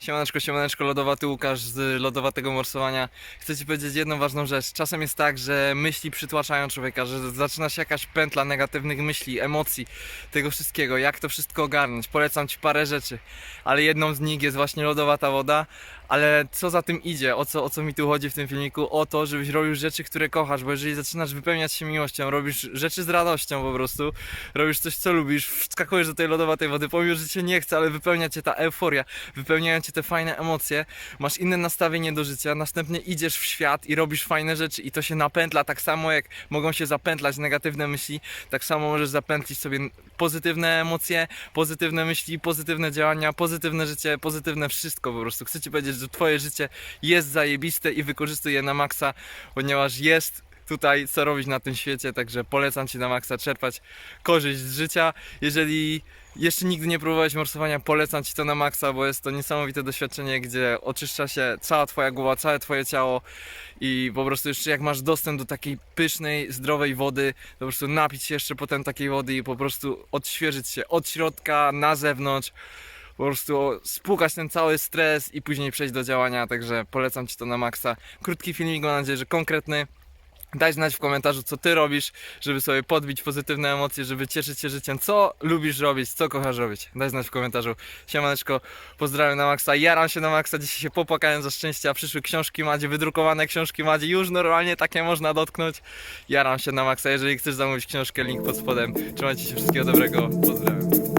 Siemaneczko, siemaneczko, lodowaty Łukasz z lodowatego morsowania. Chcę Ci powiedzieć jedną ważną rzecz. Czasem jest tak, że myśli przytłaczają człowieka, że zaczyna się jakaś pętla negatywnych myśli, emocji, tego wszystkiego. Jak to wszystko ogarnąć? Polecam Ci parę rzeczy, ale jedną z nich jest właśnie lodowata woda. Ale co za tym idzie? O co, o co mi tu chodzi w tym filmiku? O to, żebyś robił rzeczy, które kochasz, bo jeżeli zaczynasz wypełniać się miłością, robisz rzeczy z radością po prostu, robisz coś, co lubisz, wskakujesz do tej lodowatej wody, pomimo, że cię nie chce, ale wypełnia cię ta euforia, wypełniają cię te fajne emocje, masz inne nastawienie do życia, następnie idziesz w świat i robisz fajne rzeczy i to się napętla, tak samo jak mogą się zapętlać negatywne myśli, tak samo możesz zapętlić sobie pozytywne emocje, pozytywne myśli, pozytywne działania, pozytywne życie, pozytywne wszystko po prostu. Chcę Ci powiedzieć, że Twoje życie jest zajebiste i wykorzystuj je na maksa, ponieważ jest tutaj co robić na tym świecie, także polecam Ci na maksa czerpać korzyść z życia. Jeżeli jeszcze nigdy nie próbowałeś morsowania, polecam Ci to na maksa, bo jest to niesamowite doświadczenie, gdzie oczyszcza się cała Twoja głowa, całe Twoje ciało i po prostu jeszcze jak masz dostęp do takiej pysznej, zdrowej wody, to po prostu napić się jeszcze potem takiej wody i po prostu odświeżyć się od środka na zewnątrz po prostu spłukać ten cały stres i później przejść do działania, także polecam Ci to na maksa. Krótki filmik, mam nadzieję, że konkretny. Daj znać w komentarzu, co Ty robisz, żeby sobie podbić pozytywne emocje, żeby cieszyć się życiem. Co lubisz robić, co kochasz robić? Daj znać w komentarzu. Siemaneczko, pozdrawiam na maksa. Jaram się na maksa, dzisiaj się popłakałem ze szczęścia. Przyszły książki Madzie, wydrukowane książki Madzie. Już normalnie takie można dotknąć. Jaram się na maksa. Jeżeli chcesz zamówić książkę, link pod spodem. Trzymajcie się, wszystkiego dobrego. Pozdrawiam.